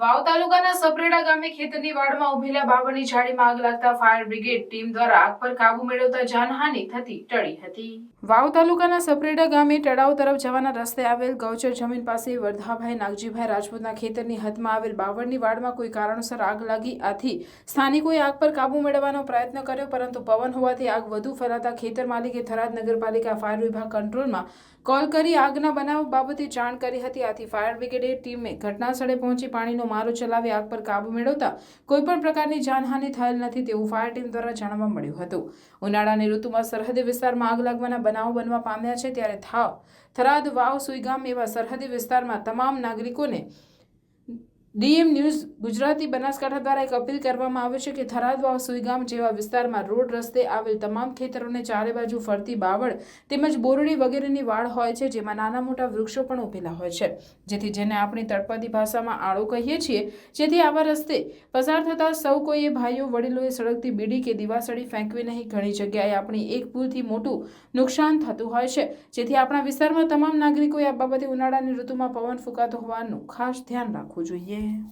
વાવ તાલુકાના સપરેડા ગામે ખેતરની વાડમાં ઉભેલા બાવળની ઝાડીમાં આગ લાગતા ફાયર બ્રિગેડ ટીમ દ્વારા આગ પર કાબુ મેળવતા જાનહાનિ થતી ટળી હતી. વાવ તાલુકાના સપરેડા ગામે તળાવ તરફ જવાના રસ્તે આવેલ ગૌચર જમીન પાસે વર્ધાભાઈ નાગજીભાઈ રાજપૂતના ખેતરની હદમાં આવેલ બાવળની વાડમાં કોઈ કારણસર આગ લાગી. આથી સ્થાનિકોએ આગ પર કાબુ મેળવવાનો પ્રયત્ન કર્યો, પરંતુ પવન હોવાથી આગ વધુ ફેલાતા ખેતર માલિકે થરાદ નગરપાલિકા ફાયર વિભાગ કંટ્રોલમાં કોલ કરી આગના બનાવ બાબતે જાણ કરી હતી. આથી ફાયર બ્રિગેડ ટીમે ઘટના સ્થળે પહોંચી પાણીનો મારો ચલાવી આગ પર કાબુ મેળવતા કોઈપણ પ્રકારની જાનહાનિ થયેલ નથી તેવું ફાયર ટીમ દ્વારા જાણવા મળ્યું હતું. ઉનાળાની ઋતુમાં સરહદી વિસ્તારમાં આગ લાગવાના બનાવો બનવા પામ્યા છે ત્યારે થાવ, થરાદ, વાવ, સુઈગામ એવા સરહદી વિસ્તારમાં તમામ નાગરિકોને ડીએમ ન્યૂઝ ગુજરાતી બનાસકાંઠા દ્વારા એક અપીલ કરવામાં આવે છે કે થરાદ વાવ સુઈગામ જેવા વિસ્તારમાં રોડ રસ્તે આવેલ તમામ ખેતરોને ચારે બાજુ ફરતી બાવળ તેમજ બોરડી વગેરેની વાડ હોય છે, જેમાં નાના મોટા વૃક્ષો પણ ઉભેલા હોય છે. જેથી જેને આપણી તળપદી ભાષામાં આળો કહીએ છીએ, જેથી આવા રસ્તે પસાર થતા સૌ કોઈએ ભાઈઓ, વડીલોએ સળગતી બીડી કે દિવાસળી ફેંકવી નહીં. ઘણી જગ્યાએ આપણી એક ભૂલથી મોટું નુકસાન થતું હોય છે. જેથી આપણા વિસ્તારમાં તમામ નાગરિકોએ આ બાબતે ઉનાળાની ઋતુમાં પવન ફૂંકાતો હોવાનું ખાસ ધ્યાન રાખવું જોઈએ. noche.